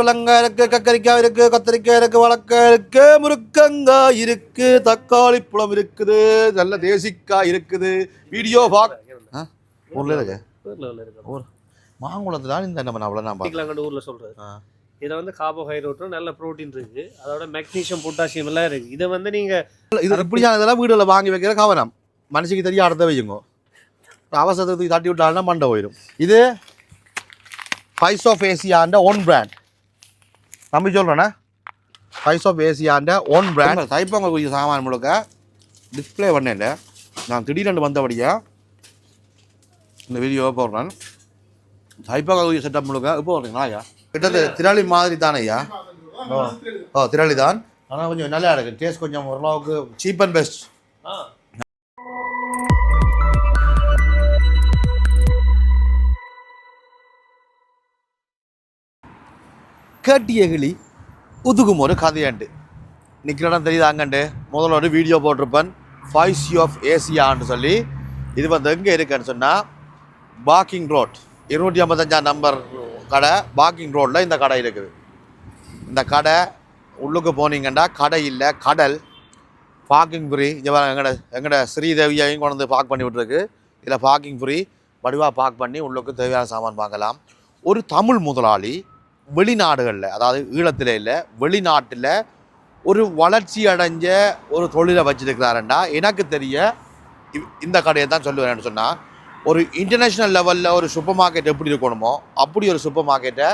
புடலங்காய் இருக்கு கத்தரிக்காய் இருக்கு கத்திரிக்காய் இருக்கு வளக்காய் இருக்கு முருக்கங்காய் இருக்கு தக்காளி பழம் இருக்குது நல்ல தேசிக்காய் இருக்குது. வீடியோ பாக் ஊர்ல இருக்கு? ஊர். மாங்குளத்துல தான் இந்த நம்ம அவ்வளோ நான் குட்டிக்கலாங்கண்டு ஊர்ல சொல்றது. ஆ. இதுல வந்து கார்போஹைட்ரேட்டும் நல்ல புரோட்டீன் இருக்கு. அதோட மெக்னீசியம் பொட்டாசியம் எல்லாம் இருக்கு. இதை வந்து நீங்க இது இப்படியான இதெல்லாம் வீடுகளில் வாங்கி வைக்கிற கவனம். மனுஷிக்கு தெரியும் அடுத்த வையுங்க. அவசரத்துக்கு தட்டி விட்டாலும் மண்டை போயிடும் இது ஃபைஸ் ஆஃப் ஏசியாண்ட ஓன் பிராண்ட் நம்பி சொல்கிறேண்ணே ஃபைஸ் ஆஃப் ஏசியாண்ட ஓன் பிராண்ட் தைப்பொங்கல் குறித்த சாமான் முழுக்க டிஸ்ப்ளே பண்ணல நான் திடீரென்று வந்தபடியா இந்த வீடியோவை போடுறேன். தைப்பொங்கல் குறித்த செட்டப் முழுக்க இப்போ போடுறீங்களா ஐயா? கிட்டத்தட்ட திராளி மாதிரி தானே ஐயா? ஓ ஓ திராளி தான். ஆனால் கொஞ்சம் நல்லா இருக்கு. டேஸ்ட் கொஞ்சம் ஓரளவுக்கு சீப் அண்ட் பெஸ்ட் கேட்டிய கிளி உதுகும் ஒரு கதையாண்டு. நிற்கிற இடம் தெரியுது அங்கண்டு? முதல்ல ஒரு வீடியோ போட்டிருப்பேன். ஃபைஸ் ஆஃப் ஏசியான்னு சொல்லி. இது வந்து எங்கே இருக்குன்னு சொன்னால் பாக்கிங் ரோட் இருநூற்றி ஐம்பத்தஞ்சாம் நம்பர் கடை பாக்கிங் ரோட்டில் இந்த கடை இருக்குது. இந்த கடை உள்ளுக்கு போனீங்கன்னா கடை இல்லை கடல். பார்க்கிங் ஃப்ரீ இங்கே வர எங்கட எங்கட ஸ்ரீதேவியையும் கொண்டு வந்து பார்க் பண்ணி விட்ருக்கு இதில் பார்க்கிங் ஃப்ரீ வடிவாக பார்க் பண்ணி உள்ளுக்கு தேவையான சாமான் வாங்கலாம். ஒரு தமிழ் முதலாளி வெளிநாடுகளில் அதாவது ஈழத்தில் இல்லை வெளிநாட்டில் ஒரு வளர்ச்சி அடைஞ்ச ஒரு தொழிலை வச்சிருக்கிறாருண்டா எனக்கு தெரிய இந்த கடையை தான் சொல்லுவேன்னு சொன்னால் ஒரு இன்டர்நேஷ்னல் லெவலில் ஒரு சூப்பர் மார்க்கெட் எப்படி இருக்கணுமோ அப்படி ஒரு சூப்பர் மார்க்கெட்டை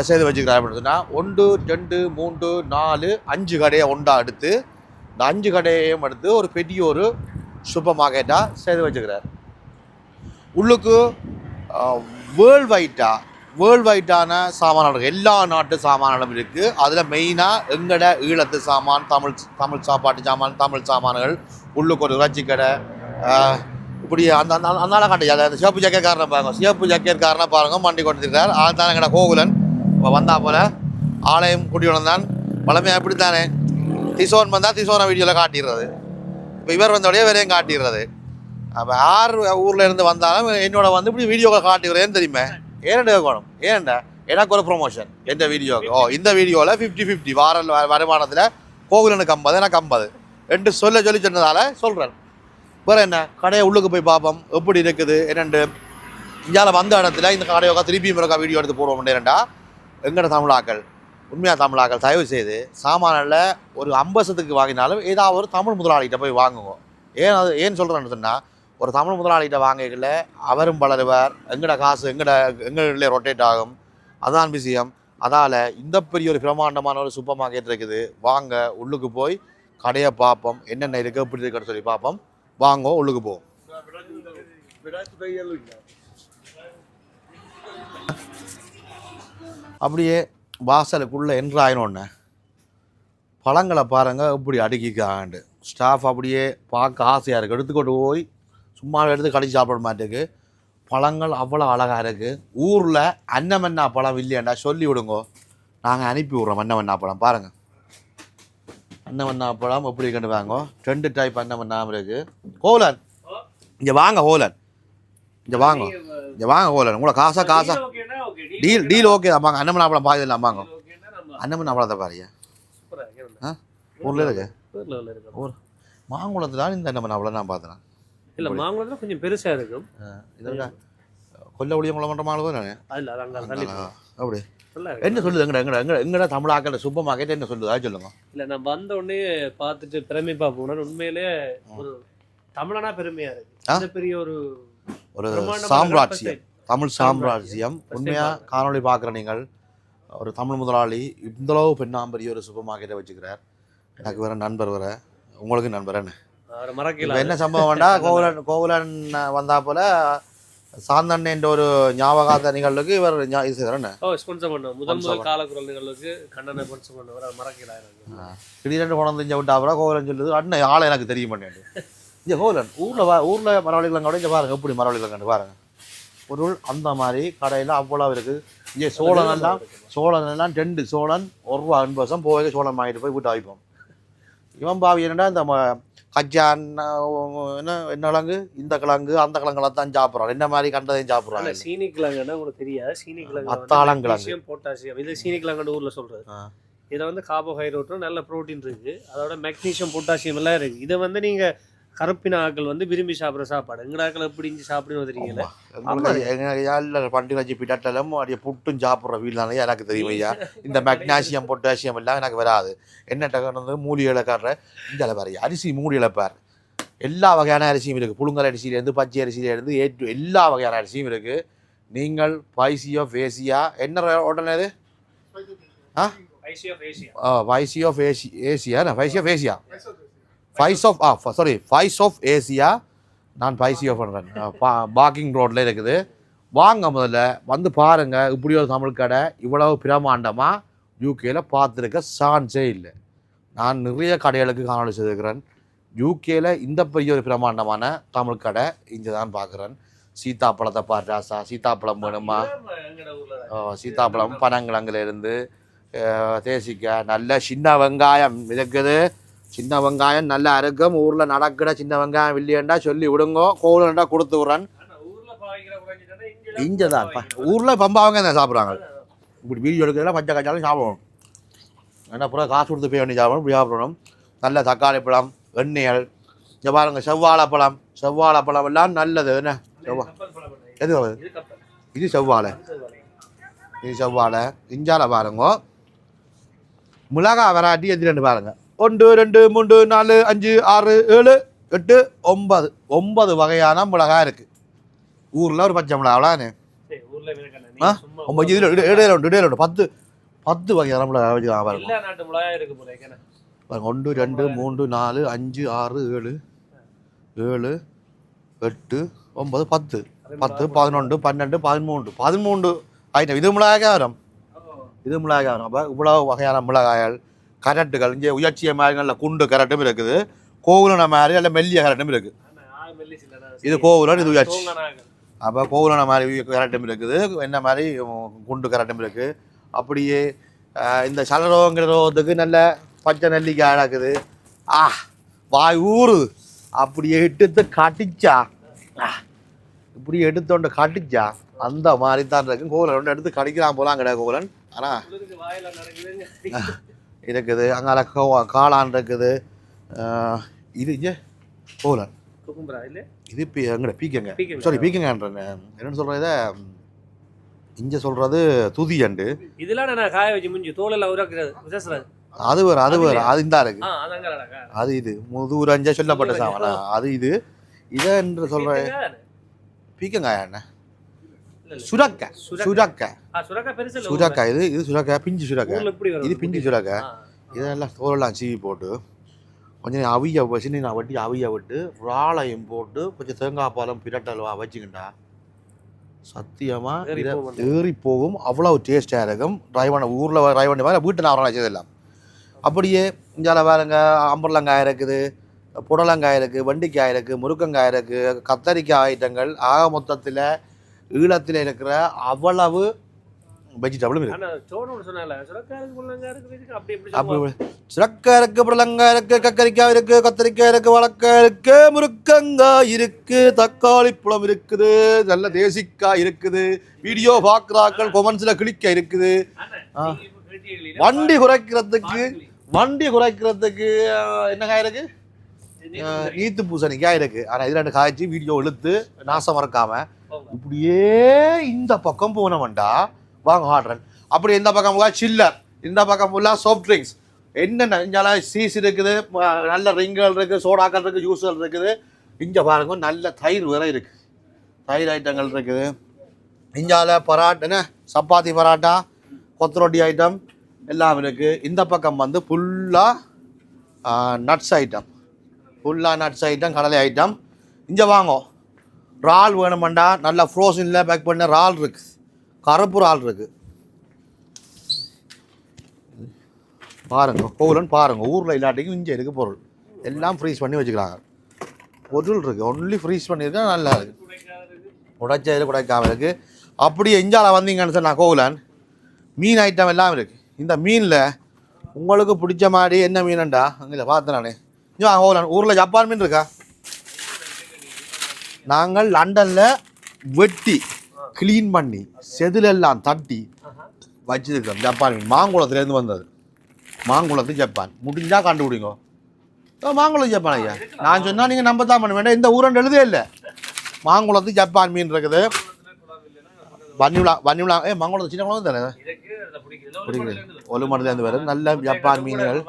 செய்து வச்சுக்கிறார் அப்படின்னு சொன்னால் ஒன்று ரெண்டு மூன்று நாலு அஞ்சு கடையை ஒன்றா எடுத்து இந்த அஞ்சு கடையையும் எடுத்து ஒரு பெரிய ஒரு சூப்பர் மார்க்கெட்டாக செய்து வச்சுக்கிறார் உள்ளுக்கு வேர்ல்ட் வைட்டாக வேர்ல்ட் வைட்டான சாமான்கள் எல்லா நாட்டு சாமான்களும் இருக்குது அதில் மெயினாக எங்கட ஈழத்து சாமான் தமிழ் தமிழ் சாப்பாட்டு சாமான் தமிழ் சாமான்கள் உள்ளுக்கு ஒரு இறைச்சி கடை இப்படி அந்த அந்த அந்த காட்டி அந்த சிவப்பு ஜக்கேட்காரனை பாருங்க. சிவப்பு ஜக்கேட்காரனை பாருங்க. மண்டி கொடுத்துருக்கார் ஆள் தான் எங்கட கோகுலன். இப்போ வந்தா போல் ஆலயம் குடியுடன் தான் பழமையாக இப்படி தானே திசோன் வந்தால் திசோனை வீடியோவில் காட்டிடுறது. இப்போ இவர் வந்தோடய வேறையும் காட்டிடுறது. அப்போ யார் ஊரில் இருந்து வந்தாலும் என்னோட வந்து இப்படி வீடியோவில் காட்டுகிறேன்னு தெரியுமே? ஏன்டா கோணம். ஏன்டா எனக்கு ஒரு ப்ரொமோஷன் எந்த வீடியோக்கு? ஓ இந்த வீடியோவில் ஃபிஃப்டி ஃபிஃப்டி வார வருமானத்தில் கோகுலனுக்கு ஐம்பது எனக்கு ஐம்பது. ரெண்டு சொல்ல சொல்லி சொன்னதால் சொல்கிறேன் வேறு என்ன? கடையை உள்ளுக்கு போய் பார்ப்போம். எப்படி இருக்குது? என்னென்று இந்தியாவில் வந்த இடத்துல இந்த கடையோக்கா திருப்பி இருக்கா வீடியோ எடுத்து போடுவோம். ஏன்டா எங்கட தமிழாக்கள்? உண்மையாக தமிழாக்கள் தயவு செய்து சாமானில் ஒரு அம்பசத்துக்கு வாங்கினாலும் ஏதாவது ஒரு தமிழ் முதலாளிகிட்ட போய் வாங்குவோம் ஏன் அது ஏன் சொல்கிறேன்னு சொன்னால் ஒரு தமிழ் முதலாளிகிட்ட வாங்கல அவரும் வளருவார் எங்கட காசு எங்கட எங்களிலே ரொட்டேட் ஆகும். அதான் விஷயம். அதால் இந்த பெரிய ஒரு பிரம்மாண்டமான ஒரு சூப்பர் மார்க்கெட் இருக்குது. வாங்க உள்ளுக்கு போய் கடையை பார்ப்போம். என்னென்ன இருக்குது எப்படி இருக்குன்னு சொல்லி பார்ப்போம். வாங்க உள்ளுக்கு போவோம். அப்படியே வாசலுக்குள்ளே என்ட்ராயினோன்னு பழங்களை பாருங்கள் எப்படி அடுக்கிக்காண்டு ஸ்டாஃப் அப்படியே பார்க்க ஆசையாக இருக்குது எடுத்துக்கொண்டு போய் சும்மா எடுத்து கடிச்சு சாப்பிட மாட்டேக்கு பழங்கள் அவ்வளோ அழகாக இருக்குது ஊரில் அன்னமன்னா பழம் இல்லையாண்டா சொல்லி விடுங்கோ. நாங்கள் அனுப்பி விட்றோம் அன்னமன்னா பழம். பாருங்கள் அன்னமன்னா பழம் எப்படி இருக்குன்னு வாங்கோ ரெண்டு டைப் அன்னமன்னா இருக்குது ஹோலன் இங்கே வாங்க ஹோலன் இங்கே வாங்க. இங்கே வாங்க ஹோலன் உங்களை காசா காசா. டீல் டீல் ஓகே தான். வாங்க அன்னமன்னா பழம் பாதி இல்லை வாங்க. அன்னமன்னா பழத்தை பாருங்க. ஆ? ஊரில் இருக்கு? ஊர். மாங்குளத்தில் தான் இந்த அன்னமன்னா பழம் நான் பார்த்தேன் இல்ல மாங்குளத்துல கொஞ்சம் பெருசா இருக்கும். இதோட கொல்ல ஒளியங்குளம் பண்ணுற மாடு தானே? அதுல அது அங்க. அப்படி. என்ன சொல்லுது எங்கட எங்கட எங்கட எங்கட தமிழாக்கட சூப்பர் மார்க்கெட் என்ன சொல்லுது? அது சொல்லுங்க. இல்ல நான் வந்த உடனே பார்த்துட்டு பிரமிப்பா போனேன். உண்மையிலே ஒரு தமிழனா பெருமையா இருக்கு. பெரிய ஒரு ஒரு சாம்ராஜ்யம். தமிழ் சாம்ராஜ்யம். உண்மையா காணொளி பார்க்குற நீங்கள் ஒரு தமிழ் முதலாளி இந்தளவு பெண்ணாம்பரிய ஒரு சூப்பர் மார்க்கெட்டை வச்சுக்கிறார். எனக்கு வேற நண்பர் வேற. உங்களுக்கு நண்பர் என்ன? என்ன சம்பவம் வேண்டா? கோகுலன் கோகுலன் வந்தா போல சாந்தன் என்ற ஒரு ஞாபகார்த்த நிகழ்வுக்கு இவர் ஓ ஸ்பான்சர் பண்ணோம் முதல் முதல் காலக்குரல் நிகழ்வுக்கு கண்டனை ஸ்பான்சர் பண்ணவர் அவர் மறக்கல எனக்கு. திடீரென்று கொண்டு வந்து இங்கே விட்டா அப்புறம் கோகுலன் சொல்லுது அண்ணன் ஆளை எனக்கு தெரிய மாட்டேன் இங்கே கோகுலன் ஊரில் வா ஊரில் மரவழிகளும் கூட இங்கே பாருங்க எப்படி மரவழிகள் கண்டு பாருங்க. பொருள் அந்த மாதிரி கடையில் அவ்வளோ இருக்குது இங்கே சோழன் எல்லாம் சோழன் எல்லாம் ரெண்டு சோழன் ஒரு ரூபா அன்பு வருஷம் போய் சோழன் வாங்கிட்டு போய் வீட்டு வைப்போம் இவன் பாவி என்னடா இந்த அஹ், என்ன என்ன கிழங்கு இந்த கிழங்கு அந்த கிழங்குலாம் தான் சாப்பிட்றாங்க என்ன மாதிரி கண்டதையும் சாப்பிட்றாங்க சீனி கிழங்குன்னா உங்களுக்கு தெரியாது. சீனி கிழங்கு மத்தாளம் கிழங்கு. பொட்டாசியம் இது சீனி கிழங்குன்னு ஊர்ல சொல்றது. ஆ. இதுல வந்து கார்போஹைட்ரேட்டும் நல்ல புரோட்டீன் இருக்கு. அதோட மெக்னீசியம் பொட்டாசியம் எல்லாம் இருக்கு. இதை வந்து நீங்க கருப்பின ஆக்கள் வந்து விரும்பி சாப்பிடுற சாப்பாடு. எங்கட ஆக்கள் எப்படி இஞ்சி சாப்பிடுன்னு தெரியல உங்களுக்கு எங்க ஏழு பண்டி வச்சு பிடட்டலும் அப்படியே புட்டும் சாப்பிட்ற வீடு தானே எனக்கு தெரியும் ஐயா? இந்த மெக்னாசியம் பொட்டாசியம் எல்லாம் எனக்கு வராது. என்ன வந்து மூலிகளை காட்டுற. இந்த பாரு அரிசி மூலிகளை பாரு. எல்லா வகையான அரிசியும் இருக்குது புழுங்கல் அரிசியிலேருந்து பச்சை அரிசியிலேருந்து ஏ டு எல்லா வகையான அரிசியும் இருக்குது நீங்கள் பைசியோ ஃபேசியா? என்ன உடனே இது ஆ ஃபேசியா. ஆஃப் ஏசி ஏசியா வைசி of Asia spice of ah sorry spice of Asia நான் ஃபைசியோ பண்ணுறேன் பாக்கிங் ரோட்டில் இருக்குது. வாங்க முதல்ல வந்து பாருங்க இப்படி ஒரு தமிழ் கடை இவ்வளவு பிரமாண்டமாக யூகேல பார்த்துருக்க சான்ஸே இல்லை. நான் நிறைய கடைகளுக்கு காணொலி செய்திருக்கிறேன். யூகேல இந்த பெரிய ஒரு பிரமாண்டமான தமிழ் கடை இங்கே தான் பார்க்குறேன். சீத்தாப்பழத்தை பாட்டாசா சீத்தாப்பழம் வேணுமா? சீத்தாப்பழம் பனங்கிழங்குல இருந்து அஹ், தேசிக்காய் நல்ல சின்ன வெங்காயம் இருக்குது சின்ன வெங்காயம் நல்ல அருகம் ஊரில் நடக்கிற சின்ன வெங்காயம் இல்லையண்டா சொல்லி விடுங்கோ கோவிலண்டா கொடுத்து விட்றேன். இங்கே தான் ஊரில் பம்பாவங்க தான் சாப்பிட்றாங்க? இப்படி வீடியோ எடுக்கிறதுல பச்சை காய்ச்சாலும் சாப்பிடணும் ஏன்னா பூரா காசு கொடுத்து போய் வேண்டி சாப்பிடணும் இப்படி சாப்பிடணும். நல்ல தக்காளி பழம் எண்ணெய்கள் இங்கே பாருங்க செவ்வாழைப்பழம் செவ்வாழைப்பழம் எல்லாம் நல்லது. என்ன? செவ்வா எது இது செவ்வாழை. இது செவ்வாழை. இஞ்சால பாருங்க. மிளகா வெராட்டி எதிரெண்டு ரெண்டு ஒன்று ரெண்டு மூன்று நாலு அஞ்சு ஆறு ஏழு எட்டு ஒன்பது. ஒன்பது வகையான மிளகாய் இருக்கு. ஊரில் ஒரு பச்சை ஊர்ல விளக்கண்ணா. ஆ? ஒன்பது இதில் இடையில உண்டு இடையில உண்டு பத்து பத்து வகையான மிளகாய் வச்சுக்கலாம் பாருங்க. பாருங்க ஒன்று ரெண்டு மூன்று நாலு அஞ்சு ஆறு ஏழு ஏழு எட்டு ஒன்பது பத்து. பத்து பதினொன்று பன்னெண்டு பதிமூன்று. பதிமூன்று ஐட்டம் இது மிளகாய் வரும் இது மிளகாய் வரும் அப்போ இவ்வளவு வகையான மிளகாய்கள். கரட்டுகள் இங்கே உயர்ச்சிய மாதிரி நல்ல குண்டு கரட்டும் இருக்குது. கோகுலன மாதிரி நல்ல மெல்லிய கரட்டும் இருக்குது. இது கோகுலன் இது உயர்ச்சி. அப்போ கோகுலன மாதிரி கரட்டும் இருக்குது. என்ன மாதிரி குண்டு கரட்டும் இருக்குது. அப்படியே இந்த சலரோங்கிற ரோகத்துக்கு நல்ல பச்சை நெல்லிக்காய் இருக்குது ஆ வாய் ஊறுது அப்படியே எடுத்து கட்டிச்சா. இப்படி எடுத்தோண்டு கட்டிச்சா அந்த மாதிரி தான் இருக்கும். கோகுலன் எடுத்து கடிக்கிறான் போலாம் கிடையாது கோகுலன் ஆனால். இருக்குது. அங்கால கோ- காளான் இருக்குது. இது இங்கே இல்ல? இது பீ எங்கட பீக்கங்க. சாரி பீக்கங்கன்றேன். என்னன்னு சொல்கிறேன் இதை இங்கே சொல்கிறது துதியண்டு இதெல்லாம் நான் காய வச்சு முடிஞ்சு தோலெல்லாம் உருவாக்குறது விசேஷம் அது வேறு அது வேறு அது இந்த இருக்கு. அது இது முதுகுரஞ்ச சொல்லப்பட்ட சாவனா அது இது. இதை என்று சொல்கிறேன்? பீக்கங்காயா என்ன? இல்ல. ஊர்ல. சுரக்காய் இது இது சுரக்காய் பிஞ்சு வரும். இது பிஞ்சு சுரக்காய் ஆ. இதெல்லாம் தோலெல்லாம் சீவி போட்டு கொஞ்சம் அவிய சின்ன நான் வட்டி அவிய விட்டு ராளையும் போட்டு கொஞ்சம் தேங்காய் பாலம் பிரட்டல்வா வச்சுக்கிட்டா சத்தியமா ஏறி போகும். அவ்வளோ டேஸ்டாக இருக்கும். ட்ரைவ் ஊரில் ட்ரைவ் பண்ணி மாதிரி வீட்டை நான் வச்சதெல்லாம் அப்படியே இஞ்சால பாருங்க அம்பர்லங்காய் இருக்குது புடலங்காய் இருக்குது வண்டிக்காய் இருக்குது முருக்கங்காய் இருக்குது கத்தரிக்காய் ஐட்டங்கள். ஆக மொத்தத்தில் ஈழத்தில் இருக்கிற அவ்வளவு வெஜிடபிளும் இருக்கு. சுரக்காய் இருக்கு புடலங்காய் இருக்கு கத்தரிக்காய் இருக்கு கத்திரிக்காய் இருக்கு வளக்காய் இருக்கு முருக்கங்காய் இருக்கு தக்காளி பழம் இருக்குது நல்ல தேசிக்காய் இருக்குது வீடியோ பார்க்குறாக்கள் கொமெண்ட்ஸில் கிளிக்க இருக்குது. வண்டி குறைக்கிறதுக்கு. வண்டி குறைக்கிறதுக்கு என்ன காய் இருக்கு? நீத்து பூசணிக்காய் இருக்கு. ஆனால் இது ரெண்டு காய்ச்சி வீடியோ இழுத்து நாசம் மறக்காம. இப்படியே இந்த பக்கம் போனவன்டா வாங்க ஆடுறேன் அப்படி இந்த பக்கம் போக சில்லர் இந்த பக்கம் ஃபுல்லாக சாஃப்ட் ட்ரிங்க்ஸ் என்னென்ன இங்கே சீஸ் இருக்குது நல்ல ரிங்குகள் இருக்குது சோடாக்கள் இருக்குது ஜூஸ்கள் இருக்குது. இங்கே பாருங்க நல்ல தயிர் வேற இருக்குது தயிர் ஐட்டங்கள் இருக்குது. இஞ்சால பராட்டன சப்பாத்தி பராட்டா? கொத்தரொட்டி ஐட்டம் எல்லாம் இருக்குது இந்த பக்கம் வந்து ஃபுல்லாக நட்ஸ் ஐட்டம் ஃபுல்லாக நட்ஸ் ஐட்டம் கடலை ஐட்டம் இங்கே வாங்கோ. இறால் வேணுமெண்டா நல்லா ஃப்ரோசனில் பேக் பண்ண இறால் இருக்குது கருப்பு இறால் இருக்குது பாருங்க கோவிலன் பாருங்கள் ஊரில் இல்லாட்டிக்கும் இங்கே இருக்குது பொருள். எல்லாம் ஃப்ரீஸ் பண்ணி வச்சுக்கிறாங்க. பொருள் இருக்குது ஒன்லி ஃப்ரீஸ் பண்ணியிருக்கா நல்லா இருக்குது உடைச்சதில் உடைக்காமல் இருக்குது அப்படியே இஞ்சால வந்தீங்கன்னு சொன்னா கோகுலன் மீன் ஐட்டம் எல்லாம் இருக்குது இந்த மீனில் உங்களுக்கு பிடிச்ச மாதிரி என்ன மீனண்டா? அங்கே பார்த்தேன் நான். இங்கே வாங்க ஊரில் ஜப்பான் மீன் இருக்கா? நாங்கள் லண்டனில் வெட்டி க்ளீன் பண்ணி செதிலெல்லாம் தட்டி வச்சுருக்கோம் ஜப்பான் மீன் மாங்குளத்துலேருந்து வந்தது. மாங்குளத்து ஜப்பான். முடிஞ்சால் கண்டுபிடிங்க. மாங்குளம் ஜப்பான் ஐயா. நான் சொன்னால் நீங்கள் நம்ப தான் பண்ண வேண்டாம். இந்த ஊரன் எழுதே இல்லை. மாங்குளத்து ஜப்பான் மீன் இருக்குது. வன்னிவிழா வன்னிவிழா ஏ மாங்குளத்து சின்ன குளம் தானே? பிடிக்குது ஒரு மணிலேருந்து வரும் நல்ல ஜப்பான் மீன்கள்.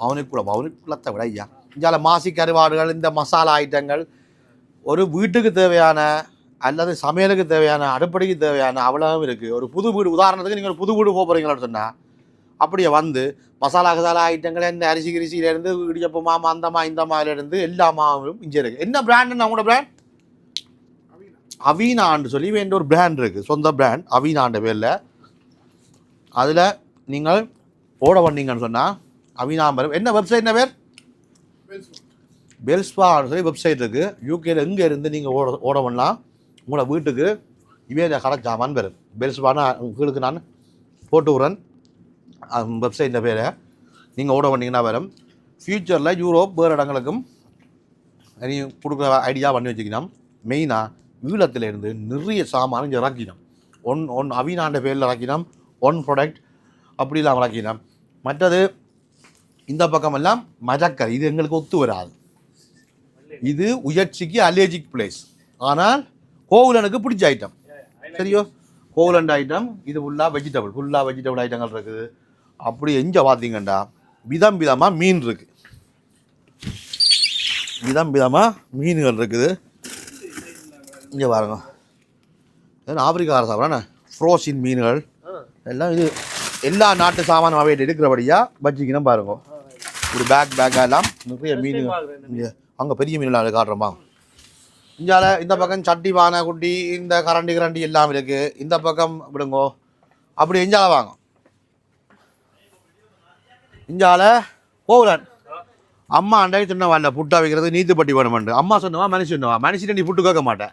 மௌனிக்குளம் மௌனிக்குளத்தை விட ஐயா. இஞ்சால மாசி கருவாடுகள் இந்த மசாலா ஐட்டங்கள் ஒரு வீட்டுக்கு தேவையான அல்லது சமையலுக்கு தேவையான அடுப்படிக்கு தேவையான அவ்வளவும் இருக்குது ஒரு புது வீடு உதாரணத்துக்கு நீங்கள் ஒரு புது வீடு போக போகிறீங்களான்னு சொன்னால் அப்படியே வந்து மசாலா கசாலா ஐட்டங்கள் என்ன அரிசி கிரிசியிலேருந்து இடியப்பு மாமா அந்த மா இந்த மாவிலேருந்து எல்லா மாவும் இங்கே இருக்குது என்ன பிராண்டுன்னு அவங்களோட பிராண்ட் அவீனான்னு சொல்லி வேண்ட ஒரு பிராண்ட் இருக்குது சொந்த பிராண்ட் அவீனான்ற பேரில். அதில் நீங்கள் ஓட வந்தீங்கன்னு சொன்னால் அவினாம்பரம். என்ன வெப்சைட் என்ன பேர்? பெல்ஸ்பான்னு சொல்லி வெப்சைட் இருக்குது யூகேல எங்கே இருந்து நீங்கள் ஓட ஓட பண்ணலாம் உங்களோட வீட்டுக்கு இவேல கடைச்சாமான் பேர். பெல்ஸ்பான்னு உங்களுக்கு நான் போட்டு விட்றேன். வெப்சைட்டில் பேரை. நீங்கள் ஓட வந்தீங்கன்னா வரும் ஃப்யூச்சரில் யூரோப் வேறு இடங்களுக்கும் நீ கொடுக்குற ஐடியா பண்ணி வச்சுக்கணும். மெயினாக ஈழத்துல இருந்து நிறைய சாமானும் இங்கே இறக்கினோம் ஒன் ஒன் அவினாண்ட பேரில் இறக்கினோம் ஒன் ப்ராடக்ட் அப்படிலாம் இறக்கினோம் மற்றது இந்த பக்கமெல்லாம் மஜக்கர். இது எங்களுக்கு ஒத்து வராது. இது உயர்ச்சிக்கு அலர்ஜிக் பிளேஸ் ஆனால் கோகுலனுக்கு பிடிச்ச ஐட்டம் சரியோ? கோகுலண்ட் ஐட்டம் இது ஃபுல்லாக வெஜிடபிள் ஃபுல்லாக வெஜிடபிள் ஐட்டங்கள் இருக்குது. அப்படி எங்கே பார்த்தீங்கண்டா விதம் விதமாக மீன் இருக்குது விதம் விதமாக மீன்கள் இருக்குது. இங்கே பாருங்க. ஆப்பிரிக்கார சாப்பிட்றானே ஃப்ரோசின் மீன்கள். எல்லாம் இது எல்லா நாட்டு சாமான் அவையிட்டு இருக்கிறபடியாக வச்சிக்கணும் பாருங்க. ஒரு பேக் பேக்காக எல்லாம் நிறைய மீன்கள். இங்கே. அங்கே பெரிய மீன்லாம் காட்டுறோமா? இங்கால இந்த பக்கம் சட்டி பானை குட்டி இந்த கரண்டி கரண்டி எல்லாம் இருக்கு. இந்த பக்கம் விடுங்கோ. அப்படி இஞ்சால வாங்க. இஞ்சால போகலன். அம்மா அண்டை சொன்னவா இல்லை புட்டா வைக்கிறது நீத்துப்பட்டி வேணுமெண்டு அம்மா சொன்னவா மனுஷன் சொன்னவா? மனுஷன் நீ புட்டு கேட்க மாட்டேன்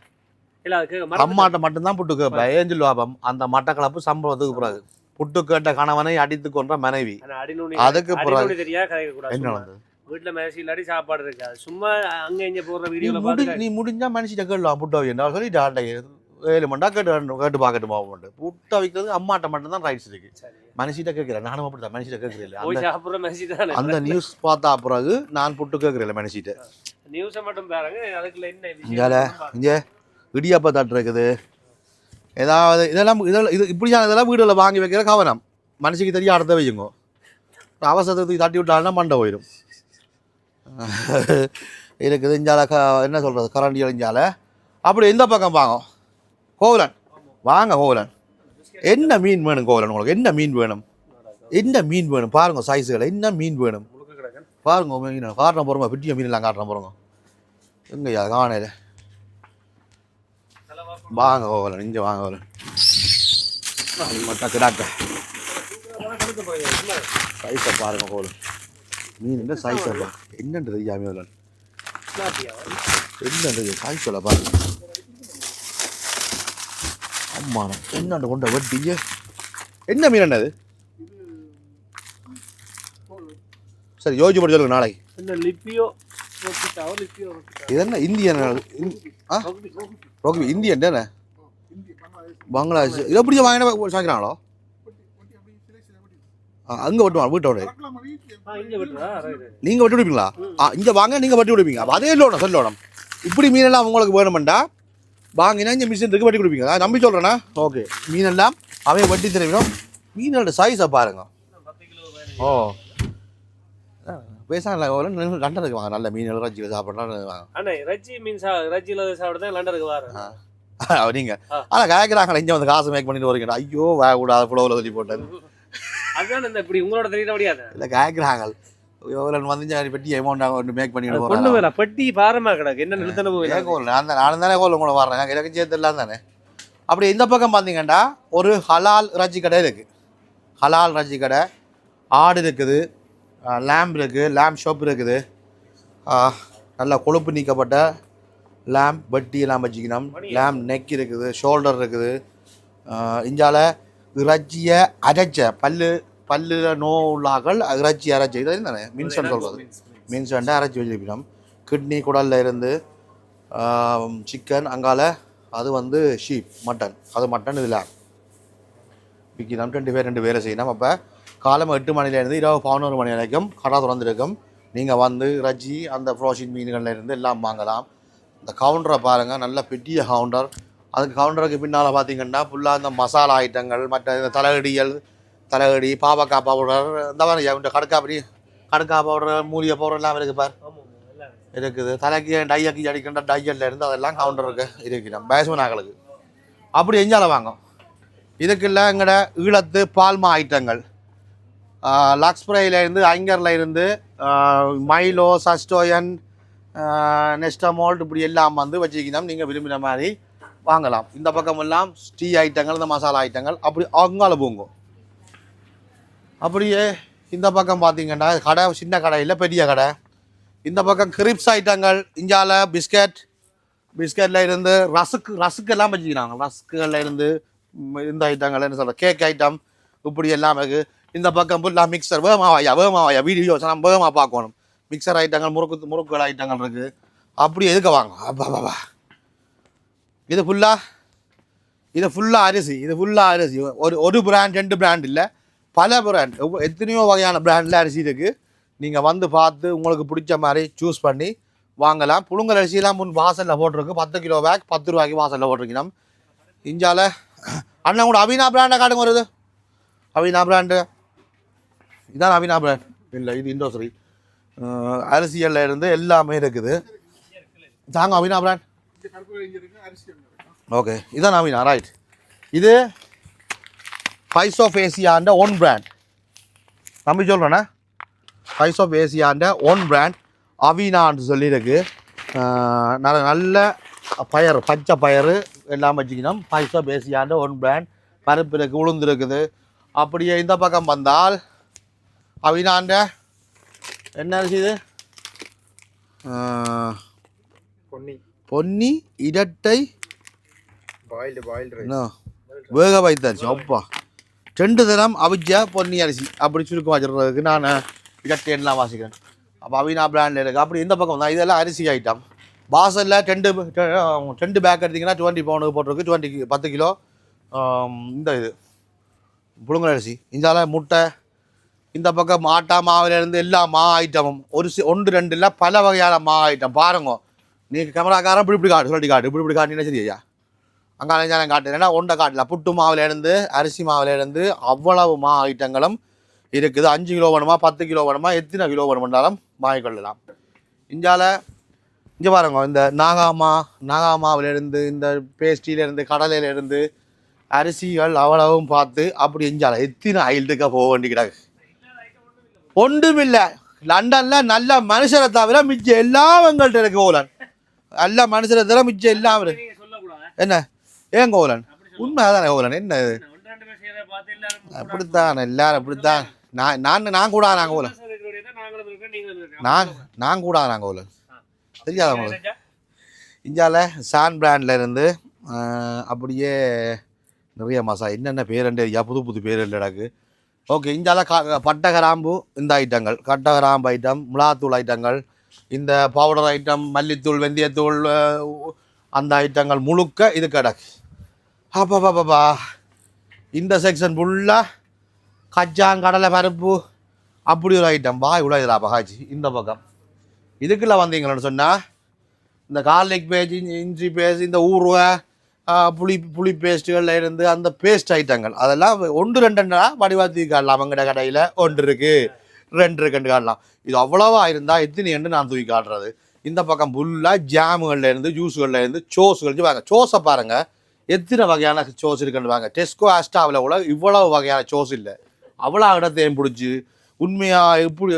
அம்மாட்ட மட்டும்தான் புட்டு கேட்பேன் ஏன் சொல்லுவாப்பம் அந்த மட்டக்களப்பு சம்பளத்துக்கு பிறகு. புட்டு கேட்ட கணவனை அடித்து கொன்ற மனைவி. அதுக்கு பிறகு என்ன. நடந்தது? வீட்டுல மேசி இல்லாட்டி சாப்பாடு இருக்காது. சும்மா அங்க இங்க போடுற பாத்து நீ முடிஞ்சா மனுஷிட்ட கேட்கலாம் புட்டா வைக்கணும் அவர் சொல்லிட்டு ஆண்டை ஏழு மண்டா கேட்டு கேட்டு பார்க்கட்டு போக புட்டா வைக்கிறது அம்மாட்ட மட்டும்தான் ரைட்ஸ் இருக்கு. மனுஷிட்ட கேட்கிறேன் நானும் அப்படிதான் மனுஷிட்ட கேட்கிறேன் அந்த தானே. நியூஸ் பார்த்தா பிறகு நான் புட்டு கேட்கிறேன் மனுஷிட்ட நியூஸை மட்டும் பாருங்க. அதுக்குள்ள என்ன இங்கால இங்கே இடியாப்ப தட்டு இருக்குது ஏதாவது இதெல்லாம் இதெல்லாம் இது இப்படியான இதெல்லாம் வீடுகளில் வாங்கி வைக்கிற கவனம். மனுஷிக்கு தெரிய அடுத்த வையுங்க. அவசரத்துக்கு தட்டி விட்டாலும் மண்டை போயிடும். இருக்குது. இஞ்சால க என்ன சொல்கிறது கரண்டி இஞ்சால. அப்படி இந்த பக்கம் வாங்க. கோவலன். வாங்க கோவலன். என்ன மீன் வேணும் கோவலன் உங்களுக்கு? என்ன மீன் வேணும்? என்ன மீன் வேணும்? பாருங்க சைஸுகளை என்ன மீன் வேணும்? பாருங்க மீன். காட்டுற போகிறோங்க பிட்டிய மீன்லாம் காட்டுறேன் போகிறோங்க எங்கய்யா காணையில் வாங்க கோவலன். இங்கே வாங்க கோவலன். டாக்டர் கிடாக்க. சைஸை பாருங்க கோவலன். மீன் சைஸை பா என்னன்றது ஐயா கோவலன் என்னன்றது சைஸில் பாருங்க அம்மாண்ணா என்னண்டு கொண்ட வெட்டிங்க? என்ன மீன் என்னது? சரி யோசிச்சு போட்டு சொல்லுங்க நாளைக்கு. என்ன லிப்பியோ ரொட்டிட்டாவோ லிப்பியோ ரொட்டிட்டாவோ இது என்ன இந்தியன் இந்தியன் தானே பங்களாதேஷ். இதை பிடிச்ச வாங்கினா சாய்க்கிறாங்களோ? அங்கே வெட்டுவாங்க வீட்டோட? நீங்கள் வெட்டி விடுவீங்களா? ஆ இங்கே வாங்க நீங்கள் வெட்டி விடுவீங்க. அதே இல்லோட சொல்லணும் இப்படி மீனெல்லாம் உங்களுக்கு வேணுமெண்டா? வாங்கினா இங்கே மிஷின் இருக்கு வெட்டி கொடுப்பீங்க நம்பி சொல்கிறேண்ணா ஓகே. மீனெல்லாம் அவன் வெட்டி தெரிவிடும். மீனோட சைஸை பாருங்க. ஓ. பேசாங்க லண்டனுக்கு வாங்க. நல்ல மீன் இறைச்சி சாப்பிட்லாம் வாங்க. இறைச்சி மீன் இறைச்சியில் சாப்பிட்டு லண்டனுக்கு வர. நீங்க. ஆ. ஆனா கேட்குறாங்களே இங்க வந்து காசு மேக் பண்ணிட்டு வரீங்க ஐயோ வேக கூடாது புலவில் சொல்லி போட்டது அதுதான் இந்த இப்படி உங்களோட தெரியல முடியாது? இல்ல கேட்குறாங்க எவ்வளோ வந்து பெட்டி அமௌண்ட் ஒன்று மேக் பண்ணிட்டு போறாங்க. வரல பெட்டி பாரமா கிடக்கு. என்ன நிறுத்தன போய் நான் தான் நானும் தானே கோல் உங்களை வர்றேன். எனக்கு சேர்த்து எல்லாம் தானே. அப்படி இந்த பக்கம் பார்த்தீங்கன்னா ஒரு ஹலால் இறைச்சி கடை இருக்கு. ஹலால் இறைச்சி கடை. ஆடு இருக்குது. லேம்ப் இருக்குது லேம்ப் ஷாப் இருக்குது. நல்லா கொழுப்பு நீக்கப்பட்ட லேம்ப் வட்டி எல்லாம் வச்சுக்கணும். லேம்ப் நெக் இருக்குது. ஷோல்டர் இருக்குது. இஞ்சால இறைச்சியை அரைச்ச பல்லு பல்லுல நோ உள்ளாக்கள் இறைச்சி அரைச்ச இது தானே? மின்சன் சொல்கிறது வந்து அரைச்சி வச்சிருப்பினோம் கிட்னி குடல்ல இருந்து சிக்கன் அங்கால அது வந்து ஷீப் மட்டன் அது மட்டன் இதில். விற்கலாம் ரெண்டு பேர் ரெண்டு பேரை செய்யணும். அப்போ காலம் எட்டு மணிலேருந்து இரவு பதினோரு மணி வரைக்கும் கடை திறந்துருக்கும். நீங்கள் வந்து இறைச்சி அந்த ஃப்ரோஷின் மீன்கள்ல இருந்து எல்லாம் வாங்கலாம். இந்த கவுண்டரை பாருங்கள் நல்ல பெரிய கவுண்டர் அதுக்கு கவுண்டருக்கு பின்னால் பார்த்தீங்கன்னா ஃபுல்லாக இந்த மசாலா ஐட்டங்கள் மற்ற இந்த தலையடிகள் தலையடி பாவக்காய் பவுடர் இந்த மாதிரி இந்த கடுக்காப்படி கடுக்காய் பவுடர் மூலிகை பவுடர் எல்லாம் இருக்குது பார். இருக்குது. தலைக்கு டையக்கு அடிக்கின்ற டையல்ல இருந்து அதெல்லாம் கவுண்டருக்கு இருக்கிறோம் பேசுவனாக்களுக்கு அப்படி எஞ்சால வாங்கும். இதுக்குள்ள எங்கட ஈழத்து பால்மா ஐட்டங்கள். லக்ஸ்பிரையில் இருந்து ஐங்கரில் இருந்து மைலோ சஸ்டோயன் நெஸ்டமோல்ட் இப்படி எல்லாம் வந்து வச்சுக்கணும் நீங்கள் விரும்பின மாதிரி வாங்கலாம். இந்த பக்கமெல்லாம் டீ ஐட்டங்கள் இந்த மசாலா ஐட்டங்கள் அப்படி அங்கால பூங்கும். அப்படியே இந்த பக்கம் பார்த்தீங்கன்னா கடை சின்ன கடை இல்லை பெரிய கடை. இந்த பக்கம் கிரிப்ஸ் ஐட்டங்கள் இஞ்சால பிஸ்கட் பிஸ்கட்ல இருந்து ரசுக்கு ரசுக்கெல்லாம் வச்சுக்கிறாங்க. ரஸ்க்குகளில் இருந்து இந்த ஐட்டங்கள் என்ன சொல்ற கேக் ஐட்டம் இப்படி எல்லாம் இருக்கு. இந்த பக்கம் ஃபுல்லாக மிக்சர் வேகமாவாயா வேகமாவாயா வீடியோ நம்ம வேகமாக பார்க்கணும். மிக்சர் ஐட்டங்கள் முறுக்கு முறுக்குகள் ஐட்டங்கள் இருக்கு. அப்படி எதுக்கு வாங்க? அப்பா இது ஃபுல்லாக இது ஃபுல்லாக அரிசி இது ஃபுல்லாக அரிசி. ஒரு ஒரு பிராண்ட் ரெண்டு பிராண்ட் இல்லை. பல பிராண்ட் எத்தனையோ வகையான பிராண்டில் அரிசி இருக்குது நீங்கள் வந்து பார்த்து உங்களுக்கு பிடிச்ச மாதிரி சூஸ் பண்ணி வாங்கலாம். புழுங்கல் அரிசிலாம் முன் வாசலில் போட்டிருக்கு. பத்து கிலோ பேக் பத்து ரூபாய்க்கு வாசலில் போட்டிருக்கணும் இஞ்சால அண்ணன் கூட அவினா பிராண்டை காட்டுங்க வருது. அவினா பிராண்டு இதான் அவினா பிராண்ட் இல்லை இது இண்டோஸ்ரீ அரிசியல்ல இருந்து எல்லாமே இருக்குது. தாங்க அவினா பிராண்ட் ஓகே இதான் நவீனா ரைட் இது ஃபைஸ் ஆஃப் ஏசியாண்ட ஓன் பிராண்ட் நம்பி சொல்கிறேண்ணே ஃபைஸ் ஆஃப் ஏசியாண்ட ஓன் பிராண்ட் அவினான்னு சொல்லியிருக்கு. நல்ல நல்ல பயறு பச்சை பயறு. எல்லாம் வச்சுக்கணும். ஃபைஸ் ஆஃப் ஏசியாண்ட ஓன் பிராண்ட் பருப்பு இருக்குது உளுந்து இருக்குது. அப்படியே இந்த பக்கம் வந்தால் அவினாண்ட என்ன அரிசி இது? பொன்னி. பொன்னி பாயில்டு பாயில்டு என்ன? வேக வைத்த அரிசி அப்பா. ரெண்டு தினம் அவிஜா பொன்னி அரிசி. அப்படி சுருக்கம் வச்சிடுறதுக்கு நான் இடட்டேன்லாம் வாசிக்கிறேன். அப்போ அவினா பிராண்டில் இருக்குது அப்படி இந்த பக்கம் தான் இதெல்லாம் அரிசி ஐட்டம் வாசலில் ரெண்டு ரெண்டு பேக் எடுத்தீங்கன்னா டுவெண்ட்டி பவுனுக்கு போட்டிருக்கு. டுவெண்ட்டி பத்து கிலோ இந்த இது. புழுங்கல் அரிசி. இந்தால முட்டை. இந்த பக்கம் ஆட்டா மாவிலேருந்து எல்லா மா ஐட்டமும் ஒரு சி ஒன்று ரெண்டு இல்லை பல வகையான மா ஐட்டம் பாருங்க. நீங்கள் கேமராக்காரன் இப்படி இப்படி காட்டு. சொல்லி காட்டு. இப்படி இப்படி காட்டினா சரியா? அங்கே அலைஞ்சாலும் காட்டு ஏன்னா ஒன்றை காட்டல புட்டு மாவுலேருந்து அரிசி மாவுலேருந்து அவ்வளவு மா ஐட்டங்களும் இருக்குது. அஞ்சு கிலோ வேணுமா பத்து கிலோ வேணுமா எத்தனை கிலோ வேணுமென்றாலும் வாங்கிக்கொள்ளலாம் இந்தியாவில் இங்கே பாருங்க இந்த நாகாமா நாகாமாவிலேருந்து இந்த பேஸ்ட்ரியிலேருந்து கடலையிலேருந்து அரிசிகள் அவ்வளவும் பார்த்து அப்படி எஞ்சால எத்தனை ஐல்ட்டுக்கா போக வேண்டி கிடக்கு? ஒன்றுமில்லை. லண்டனில் நல்ல மனுஷரை தவிர மிச்சம் எல்லாம் எங்கள்கிட்ட இருக்கு கோலன் நல்ல மனுஷரை தவிர மிச்சம் எல்லாம் என்ன? ஏன் என்ன ரெண்டு பேர் செய்யறத பார்த்து எல்லாரும் அப்படித்தான் எல்லாரும் அப்படித்தான். நான் நான் நான் கூட நான் இருக்கோம் நான் நான் கூட நான் கோலன் தெரியாதா உங்களுக்கு? இந்தியாவில் சான் பிராண்ட்ல இருந்து அப்படியே நிறைய மசா என்னென்ன பேருண்டு? ஐயா புது புது பேர் இல்லைடாக்கு ஓகே இந்தியாவில் கா பட்டை கிராம்பு இந்த ஐட்டங்கள். கட்டை கிராம்பு ஐட்டம் மிளகாத்தூள் ஐட்டங்கள் இந்த பவுடர் ஐட்டம் மல்லித்தூள் வெந்தயத்தூள் அந்த ஐட்டங்கள் முழுக்க இது கிடக்கு. அப்பா இந்த செக்ஷன் ஃபுல்லாக கச்சாங்கடலை பருப்பு அப்படி ஒரு ஐட்டம் வா இவ்வளோ இதில் பகாச்சி இந்த பக்கம். இதுக்குள்ளே வந்தீங்கன்னு சொன்னால் இந்த கார்லிக் பேஸ்ட் இஞ்சி பேஸ்ட் இந்த ஊறுவை புளி புளி பேஸ்ட்டுகளில் இருந்து அந்த பேஸ்ட் ஐட்டங்கள். அதெல்லாம் ஒன்று ரெண்டுன்னா வடிவாத்தி காட்டலாம். அவங்கட கடையில் ஒன்று இருக்குது ரெண்டு இருக்குன்னு காட்டலாம். இது அவ்வளோவா இருந்தால் எத்தனை என்று நான் தூக்கி காட்டுறது? இந்த பக்கம் ஃபுல்லாக ஜாமுகள்ல இருந்து ஜூஸுகள்ல இருந்து சோஸுகள் வாங்க. சோஸை பாருங்க. எத்தனை வகையான சோஸ் இருக்குன்னு வாங்க. டெஸ்கோ ஆஸ்டாவில் கூட இவ்வளவு வகையான சோஸ் இல்லை. அவ்வளோ இடத்தையும் பிடிச்சி உண்மையாக இப்படி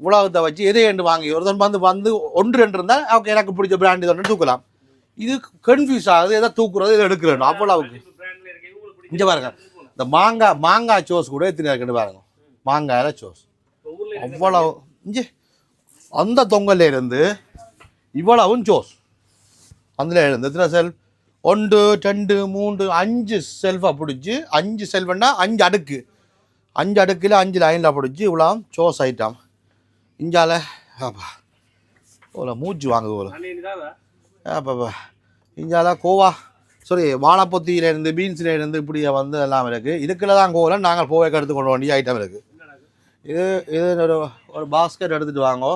உலகத்தை வச்சு எதை என்று வாங்கி ஒருத்தன் வந்து வந்து ஒன்று ரெண்டு இருந்தால் ஓகே எனக்கு பிடிச்ச பிராண்ட் ஒன்று தூக்கலாம். இது கன்ஃபியூஸ் ஆகுது எதை தூக்குறது எதை எடுக்கிறேன் அவ்வளவுக்கு இங்கே பாருங்க. இந்த மாங்காய் மாங்காய் சோஸ் கூட எத்தனை இருக்குன்னு பாருங்க. மாங்காயில சோஸ் ஊர்ல அவ்வளவு. இங்கே அந்த தொங்கல்ல இருந்து இவ்வளவும் சோஸ் அதில் இருந்து எத்தனை செல்ஃப் ஒன்று ரெண்டு மூன்று அஞ்சு செல்ஃபாக பிடிச்சி அஞ்சு செல்ஃப்னா அஞ்சு அடுக்கு. அஞ்சு அடுக்கில் அஞ்சு லைனில் பிடிச்சி இவ்வளோ சோஸ் ஐட்டம் இஞ்சால அப்பா. ஓல மூச்சு வாங்க இதாவா அப்பா இங்கால கோவா. சாரி வாழைப்பொத்தியிலேருந்து பீன்ஸ்லேருந்து இப்படி வந்து எல்லாம் இருக்குது இதுக்குள்ள தான் கோலம் நாங்கள் போவை எடுத்து கொண்டு வேண்டிய ஐட்டம் இருக்குது இது இது ஒரு ஒரு பாஸ்கெட் எடுத்துகிட்டு வாங்கோ.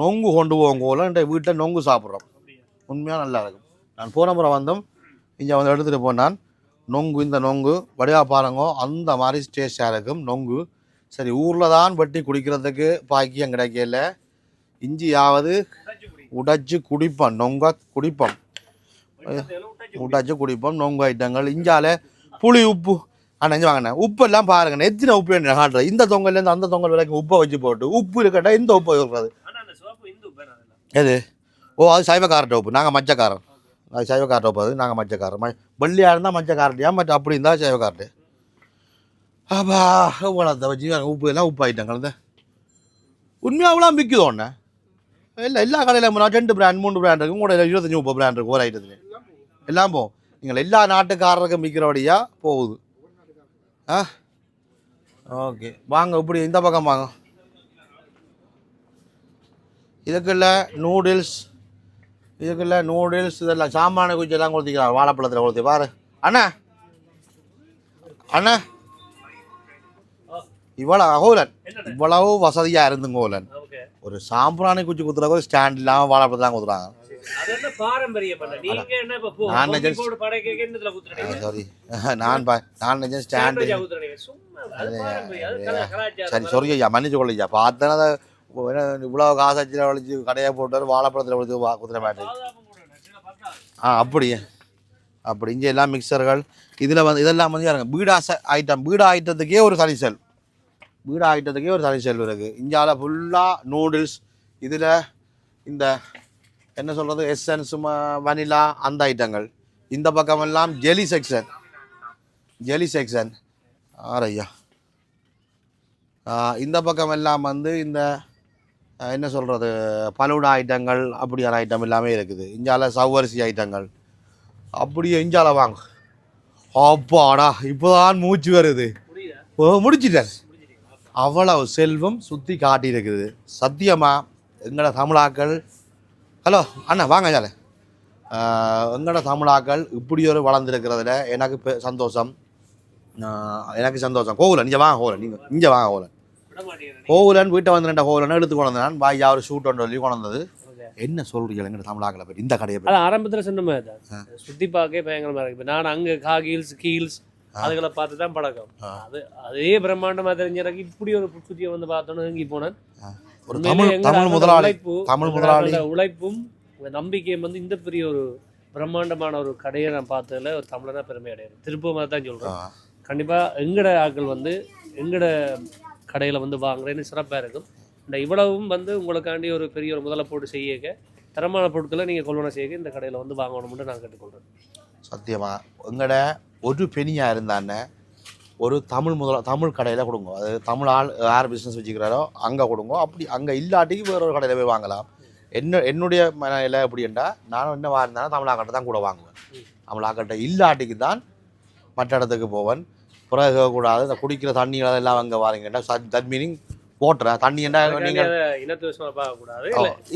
நொங்கு கொண்டு போவோம் கோலம் இந்த வீட்டில் நொங்கு சாப்பிட்றோம். உண்மையாக நல்லா இருக்கும். நான் போன முறை வந்தோம். இங்கே வந்து எடுத்துகிட்டு போனான். நொங்கு இந்த நொங்கு வடிவா பாருங்கோ அந்த மாதிரி டேஸ்டாக இருக்கும் நொங்கு. சரி ஊரில் தான் வெட்டி குடிக்கிறதுக்கு பாக்கியம் கிடைக்கல. இஞ்சியாவது உடைச்சு குடிப்போம். நொங்க குடிப்போம். உடைச்சு குடிப்போம். நொங்கு ஐட்டங்கள். இஞ்சால புளி உப்பு. அணைஞ்சு வாங்கினே உப்பு எல்லாம் பாருங்க. எத்தனை உப்பு என்ன காட்டுறது இந்த தொங்கல்லேருந்து அந்த தொங்கல் வரைக்கும் உப்பை வச்சு போட்டு உப்பு இருக்கட்டா இந்த உப்பு இருக்கிறது ஆனா அந்த சோப்பு இந்து பேர் அதெல்லாம் எது? ஓ அது சைவக்கார டோப்பு நாங்கள் மஞ்சக்காரன் அது சைவக்கார டோப்பு அது நாங்கள் மஞ்சக்காரன் ம வெள்ளியாக இருந்தால் மச்சக்காரட்டியா மற்ற அப்படி இருந்தால் சைவக்காரட்டு அப்பா இவ்வளோ வச்சு உப்பு எல்லாம் உப்பு ஐட்டங்கள் இந்த உண்மையாக அவ்வளோ விற்குதோ ஒன்று இல்லை எல்லா கடையிலும் ரெண்டு பிராண்ட் மூணு பிராண்ட் இருக்கும் கூட இருபத்தஞ்சி முப்பது பிராண்ட் இருக்கும் ஒரு ஐட்டத்துலேயே எல்லாம் போகும் நீங்கள் எல்லா நாட்டுக்காரருக்கும் விற்கிறபடியாக போகுது. ஆ? ஓகே. வாங்க இப்படி இந்த பக்கம் வாங்க. இதுக்குள்ள நூடுல்ஸ் இதுக்குள்ள நூடுல்ஸ் இதெல்லாம் சாமான குச்சி எல்லாம் கொடுத்திக்கிறாங்க வாழைப்பழத்தில் கொடுத்தி பாரு. அண்ணா. அண்ணா. இவ்வளோ அகோலன். இவ்வளவு வசதியாக இருந்துங்க ஓகே. ஒரு சாம்பிராணி குச்சி குத்துறவங்க ஸ்டாண்ட் இல்லாமல் வாழைப்பழத்தில் தான் குத்துறீங்க? சாரி ஐயா மன்னிச்சு கொள்ளையா பார்த்தேன் அதை இவ்வளோ காசு அச்சு வலிச்சு கடையை போட்டு வாழைப்பழத்தில் வலிச்சு வா குத்துற மாட்டேன் ஆ அப்படியே. அப்படி இங்கே எல்லாம் மிக்சர்கள் இதில் வந்து இதெல்லாம் வந்து யாருங்க? பீடா ச ஐட்டம் பீடா ஐட்டத்துக்கே ஒரு தனி செல் பீடா ஐட்டத்துக்கே ஒரு தனி செல் இருக்குது இந்தியாவில் ஃபுல்லாக நூடுல்ஸ் இதில் இந்த என்ன சொல்கிறது எஸ்என்ஸ் வனிலா அந்த ஐட்டங்கள் இந்த பக்கமெல்லாம் ஜெலி செக்ஷன் ஜெலி செக்ஷன் ஆரையா இந்த பக்கம் எல்லாம் வந்து இந்த என்ன சொல்கிறது பலுடா ஐட்டங்கள் அப்படியான ஐட்டம் எல்லாமே இருக்குது. இஞ்சால சவ்வரிசி ஐட்டங்கள். அப்படியே இஞ்சால வாங்க. அப்பாடா இப்போதான் மூச்சு வருது. முடிச்சிட்டார் அவ்வளவு செல்வம் சுற்றி காட்டியிருக்குது. சத்தியமாக எங்களோட தமிழாக்கள் ஹலோ அண்ணா வாங்க ஜால எங்களோட தமிழாக்கள் இப்படி ஒரு வளர்ந்துருக்கிறதுல எனக்கு சந்தோஷம். எனக்கு சந்தோஷம். கோகுலன் இங்கே வாங்க கோகுலன் நீங்கள் இங்கே வாங்க கோகுலன் கோகுலன் வீட்டை வந்து ரெண்ட கோகுலன் எடுத்து கொண்டு வந்தான். பாய் அவர் ஷூட் ஒன்று சொல்லி கொண்டு வந்தது. என்ன சொல்றீங்க எங்களோட தமிழாக்களை பற்றி இந்த கடையை பற்றி ஆரம்பத்துல சொன்ன மாதிரி தான் சுத்தி பார்க்க பயங்கரமா இருக்கு. இப்ப நான் அங்க காகில்ஸ் கீல்ஸ் அதுகளை பார்த்து தான் பழக்கம் அது அதே பிரம்மாண்டமா தெரிஞ்ச எனக்கு இப்படி ஒரு புத்துத்தியை வந்து பார்த்தோன்னு இங்கி போனேன். ஒரு தமிழ் தமிழ் முதலாளி தமிழ் முதலாளி. உழைப்பும் நம்பிக்கையும் வந்து இந்த பெரிய ஒரு பிரம்மாண்டமான ஒரு கடையை நான் பார்த்ததுல ஒரு தமிழனா பெருமை அடையாது திருப்பமாக தான் சொல்றேன். கண்டிப்பா எங்கட ஆட்கள் வந்து எங்கட கடையில வந்து வாங்குறேன்னு சிறப்பா இருக்கும். இந்த இவ்வளவும் வந்து உங்களுக்காண்டி ஒரு பெரிய ஒரு முதல போட்டு செய்யக்க தரமான பொருட்களை நீங்க கொள்வன செய்ய இந்த கடையில வந்து வாங்கணும்னு நான் கேட்டுக்கொள்றேன். சத்தியமா. எங்கட ஒரு பெனியா இருந்தானே ஒரு தமிழ் முதல தமிழ் கடையில் கொடுங்க. அது தமிழ் ஆள் யார் பிஸ்னஸ் வச்சுக்கிறாரோ அங்கே கொடுங்க. அப்படி அங்கே இல்லாட்டிக்கு வேற ஒரு கடையில் போய் வாங்கலாம். என்ன என்னுடைய மனையில் எப்படின்னா நானும் என்ன வாங்கினாலும் தமிழாக்கட்டை தான் கூட வாங்குவேன். தமிழாக்கட்டை இல்லாட்டிக்கு தான் மற்ற இடத்துக்கு போவேன். பிறகு கூடாது இந்த குடிக்கிற தண்ணி அதெல்லாம் அங்கே வாரீங்கன்னா தட் மீனிங் போட்டுறேன் தண்ணி என்ன நீங்கள்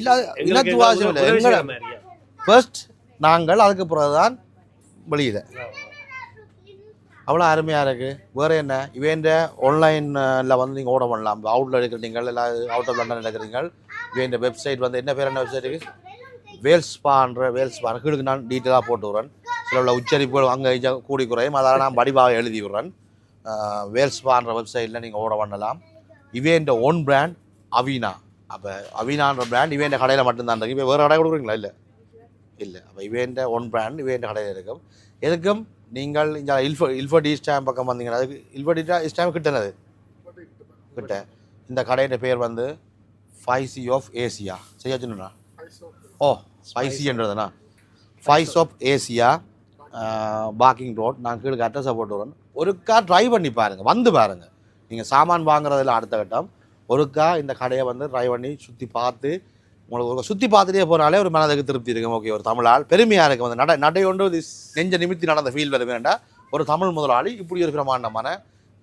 இல்ல இனத்துவாசம் இல்லை. எங்களை? ஃபர்ஸ்ட் நாங்கள் அதுக்கு பிறகு தான் வெளியில். அவ்வளோ அருமையாக இருக்குது வேறு என்ன? இவேண்ட ஆன்லைனில் வந்து நீங்கள் ஓட பண்ணலாம். அவுட்டில் எடுக்கிறீங்க இல்லை அவுட் ஆஃப் லண்டன் எடுக்கிறீங்க இவேண்ட வெப்சைட் வந்து என்ன பேர் என்ன வெப்சைட்டுக்கு வேல்ஸ் பான்ற வேல்ஸ் பான்ற கீழுக்கு நான் டீட்டெயிலாக போட்டு விட்றேன். சில உள்ள உச்சரிப்புகள் அங்கே கூடி குறையும். அதெல்லாம் நான் வடிவாக எழுதி விடுறேன். வேல்ஸ்பான்ற வெப்சைட்டில் நீங்கள் ஓட பண்ணலாம். இவேண்ட ஓன் பிராண்ட் அவினா அப்போ அவினான்ற பிராண்ட் இவேண்ட கடையில் மட்டும்தான் இருக்கு. இப்போ வேறு கடை கொடுக்குறீங்களா? இல்லை. இல்லை. அப்போ இவேண்ட ஒன் பிராண்ட் இவேண்ட கடையில் இருக்கும் எதுக்கும்? நீங்கள் இங்கே இல்ஃப இல்ஃபர்ட் ஈஸ்டாம் பக்கம் வந்தீங்கன்னா அதுக்கு இல்ஃபர்ட் ஈஸ்டாம் கிட்டனது கிட்ட இந்த கடையோட பேர் வந்து ஃபைசி சி ஆஃப் ஏசியா சரியா சொன்னா ஓ five spice of Asia packing road நான் கீழே அட்ரஸை போட்டு வரேன் ஒருக்கா ட்ரை பண்ணி பாருங்கள் வந்து பாருங்கள் நீங்கள் சாமான் வாங்குறதில் அடுத்த கட்டம். ஒருக்கா இந்த கடையை வந்து ட்ரை பண்ணி சுற்றி பார்த்து உங்களுக்கு ஒரு சுற்றி பார்த்துட்டே போனாலே ஒரு மனதுக்கு திருப்தி இருக்கும். ஓகே ஒரு தமிழால் பெருமையாக இருக்கும் அந்த நடை நடை ஒன்று நெஞ்ச நிமித்தி நடந்த ஃபீல் வரும் வேண்டா ஒரு தமிழ் முதலாளி இப்படி ஒரு பிரமாண்டமான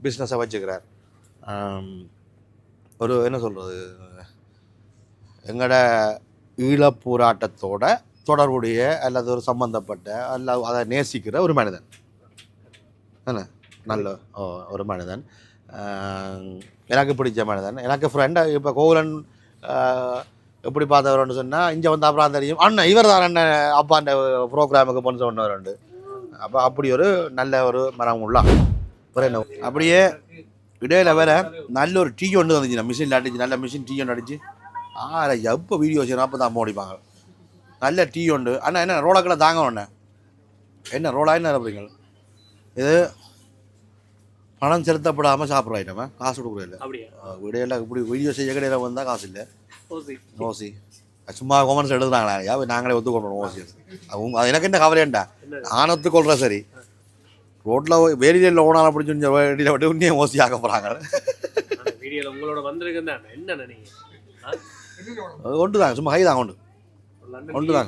பிஸ்னஸை வச்சுக்கிறார். ஒரு என்ன சொல்கிறது எங்களோட ஈழப்போராட்டத்தோட தொடர்புடைய அல்லது ஒரு சம்பந்தப்பட்ட அல்ல அதை நேசிக்கிற ஒரு மனிதன். என்ன? நல்ல ஓ, ஒரு மனிதன். எனக்கு பிடிச்ச மனிதன். எனக்கு ஃப்ரெண்டு இப்போ கோகுலன் எப்படி பார்த்தவர்னு சொன்னால் இங்கே வந்து அப்புறம் தெரியும். அண்ணன் இவர் தான் அண்ணன் அப்பாண்ட ப்ரோக்ராமுக்கு பொண்ணு சொன்னவர் அப்போ அப்படி ஒரு நல்ல ஒரு மரம் உள்ள என்ன அப்படியே இடையில வேற நல்ல ஒரு டீ ஒன்று வந்துச்சு மிஷினில் அடிச்சு நல்ல மிஷின் டீ ஒன்று அடிச்சு. ஆ எப்போ வீடியோ செய்யணும் அப்போ தான் மோடிப்பாங்க நல்ல டீ உண்டு. அண்ணா என்ன ரோலாக்கில் தாங்க ஒன்று என்ன ரோலா என்ன இது பணம் செலுத்தப்படாமல் சாப்பிட்ற ஐட்டமா காசு கொடுக்குறது அப்படியா? இடையில இப்படி வீடியோ செய்ய கடையில் வந்தால் காசு இல்லை. ஓசி. சும்மா கொமன்ஸ் எழுதுறாங்களா யா நாங்களே ஒத்துக்கொள்றோம் ஓசி. அவங்க அது எனக்கு என்ன கவலையண்டா நான் ஒத்துக்கொள்கிறேன் சரி. ரோட்டில் வேடியில் ஓனாலும் அப்படி சொல்லி வேடியில் விட்டு உன்னையும் ஓசி ஆக்க போகிறாங்க வீடியோல உங்களோட வந்திருக்குன்னு தான்? என்ன ஆ? ஒன்று தாங்க சும்மா கை தாங்க ஒன்று ஒன்று தான்.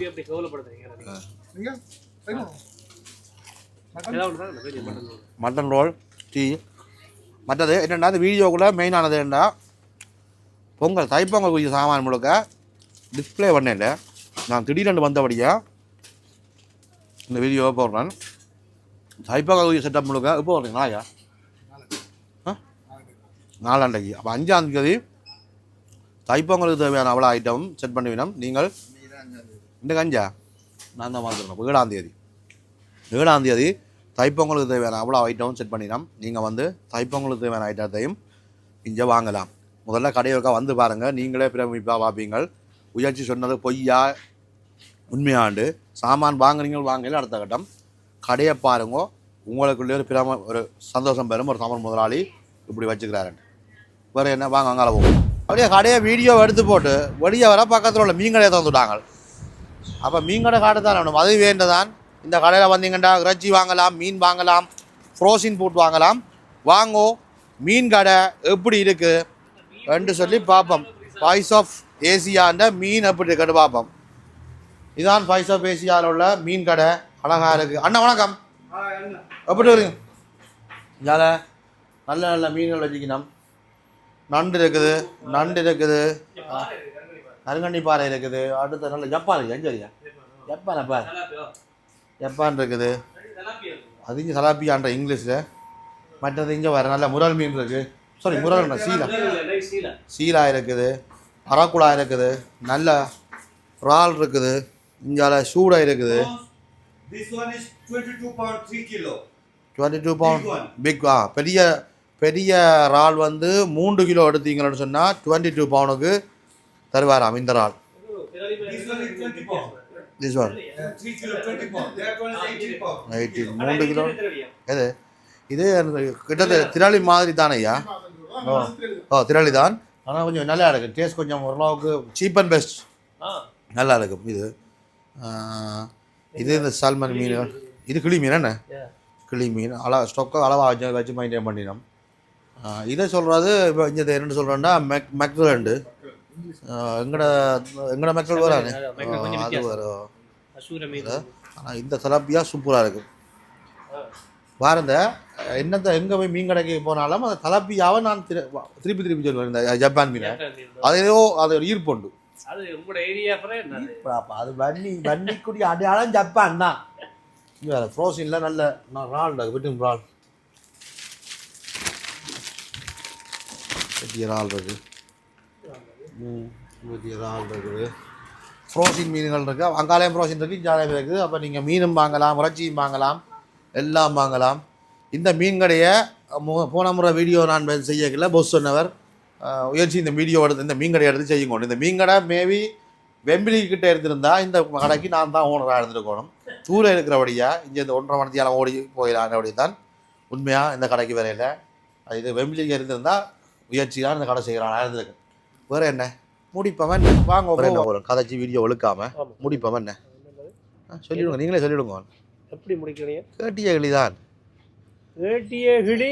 Mutton role. டீ மற்றது என்னென்னா இந்த வீடியோக்குள்ளே மெயினானது என்ன பொங்கல் தைப்பொங்கல் குறித்த சாமான் முழுக்க டிஸ்ப்ளே பண்ணல நான் திடீரென்று வந்தபடியா இந்த வீடியோவை போடுறேன். தைப்பொங்கல் குறித்த செட்டப் முழுக்க இப்போ போடுறீங்க ஆ? நாலாண்டைக்கு அப்போ அஞ்சாம் தேதி தைப்பொங்கலுக்கு தேவையான அவ்வளோ ஐட்டம் செட் பண்ணிவினோம் நீங்கள் இந்த கஞ்சா? நான் தான் பார்த்துருக்கேன் ஏழாம் தேதி. ஏழாம் தேதி தைப்பொங்கலுக்கு தேவையான அவ்வளோ ஐட்டம் செட் பண்ணிடலாம். நீங்கள் வந்து தைப்பொங்கலுக்கு தேவையான ஐட்டத்தையும் இங்கே வாங்கலாம். முதல்ல கடையோக்கா வந்து பாருங்கள் நீங்களே பிரமிப்பாக பார்ப்பீங்கள். உயர்ச்சி சொன்னது பொய்யா? உண்மையாண்டு. சாமான் வாங்குறீங்க வாங்கல அடுத்த கட்டம். கடையை பாருங்கோ. உங்களுக்குள்ளே ஒரு பிரம ஒரு சந்தோஷம் பெறும். ஒரு சமர் முதலாளி இப்படி வச்சுக்கிறாருன்னு வேறு என்ன? வாங்க அங்கால போகும் அப்படியே கடையை வீடியோ எடுத்து போட்டு வெளியே வர பக்கத்தில் உள்ள மீன் கடையை தந்துவிட்டாங்க அப்போ மீன் கடை காட்டு தான் வேணும்? அது வேண்டதான். இந்த கடையில் வந்தீங்கன்னா இறைச்சி வாங்கலாம் மீன் வாங்கலாம் ஃப்ரோசின் ஃபுட் வாங்கலாம். வாங்கோ மீன் கடை எப்படி இருக்குது ரெண்டு சொல்லி பார்ப்போம். வாய்ஸ் ஆஃப் ஏசியான்ற மீன் எப்படி இருக்குன்னு பார்ப்போம். இதான் வாய்ஸ் ஆஃப் ஏசியாவில் உள்ள மீன் கடை. அழகாக இருக்குது அண்ணா வணக்கம். எப்படி இருக்குங்க இதால நல்ல நல்ல மீன்கள் வச்சுக்கணும். நண்டு இருக்குது நண்டு இருக்குது. கருங்கண்ணி பாறை இருக்குது. அடுத்த நல்ல ஜப்பான் இருக்குது. எங்கே இருக்கா? ஜப்பான் பாரு ஜப்பான் இருக்குது அது இங்கே சலாப்பியான்ற இங்கிலீஷில். மற்றது இங்கே வர நல்ல முரல் மீன் இருக்குது சாரி முரல் சீலா. சீலா இருக்குது. அரக்குழா இருக்குது. நல்ல இறால் இருக்குது. இங்கால சூடாக இருக்குது. டுவெண்ட்டி டூ பவுண்ட் பிக் ஆ பெரிய பெரிய இறால் வந்து மூன்று கிலோ எடுத்தீங்கன்னு சொன்னால் டுவெண்ட்டி டூ பவுனுக்கு தருவாராம் இந்த இறால். This one. Is 20 pound. This one 3 kilo. 20 pound. That one is 18 pound. Eighty மூன்று கிலோ எது இது கிட்டத்தட்ட திராளி மாதிரி தானே ஐயா ஓ ஓ திராளி தான் ஆனால் கொஞ்சம் நல்லா இருக்குது டேஸ்ட் கொஞ்சம் ஓரளவுக்கு சீப் அண்ட் பெஸ்ட் ஆ, நல்லா இருக்கும் இது இது இந்த சால்மன் மீன் இது கிளி மீன் என்ன. கிளி மீன் அள ஸ்டொக்கை அளவாக வச்சு வச்சு மெயின்டைன் பண்ணினோம் ஆ, இதை சொல்கிறது இப்போ இங்கே என்ன சொல்கிறேன்னா மெக் மெக்ரல்ண்டு எங்கட எங்கட மெக்ரல் வரானே? அது. வரும். ஆனால் இந்த தலப்பியா சூப்பராக இருக்கும் ஆ. பாருங்க என்னத்தை எங்கே போய் மீன் கடைக்கு போனாலும் அந்த தலப்பியாவை நான் திரு திருப்பி திருப்பி சொல்லுவேன் இந்த ஜப்பான் மீனை. மீன். அது ஒரு ஈர்ப்புண்டு. அது வன்னி வன்னிக்குடி அடையாளம் ஜப்பான் தான். வேறு ஃப்ரோசினில் நல்ல நான் இருக்கு விட்டு பெரிய இறால் இருக்கு ம் பெரிய இறால் இருக்குது ஃப்ரோசின் மீன்கள் இருக்குது அங்காலயம் ஃப்ரோசின் இருக்குது இஞ்சாலயம் இருக்குது அப்போ நீங்கள் மீனும் வாங்கலாம் இறைச்சியும் வாங்கலாம் எல்லாம் வாங்கலாம். இந்த மீன் கடையை மு- போன முறை வீடியோ நான் செய்யக்கல பொஸ் சொன்னவர். உயர்ச்சி இந்த வீடியோ எடுத்து இந்த மீன் கடையை எடுத்து செய்யுங்க. இந்த மீன் கடை மேபி வெம்பிலி கிட்டே இருந்திருந்தா இந்த கடைக்கு நான் தான் ஓனராக இருந்திருக்கணும் தூரம் இருக்கிறபடியா இங்கே இந்த ஒன்றரை மணித்தியாலம் ஓடி போயிடலான்றபடி தான் உண்மையாக இந்த கடைக்கு வரையில. அது இது வெம்பிலிக்கு இருந்திருந்தால் உயர்ச்சி தான் இந்த கடை செய்கிறான் இருந்திருக்கு. வேற என்ன? முடிப்பவன். வாங்க ஒரு கதைச்சி வீடியோ ஒழுக்காம. முடிப்பவன் என்ன? சொல்லிவிடுங்க நீங்களே சொல்லிவிடுங்க எப்படி முடிக்கிறீங்க? கேட்டிய கிளிதான். ஏட்டியே கிளி.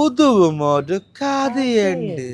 உதுவு மோடு காது எண்டு.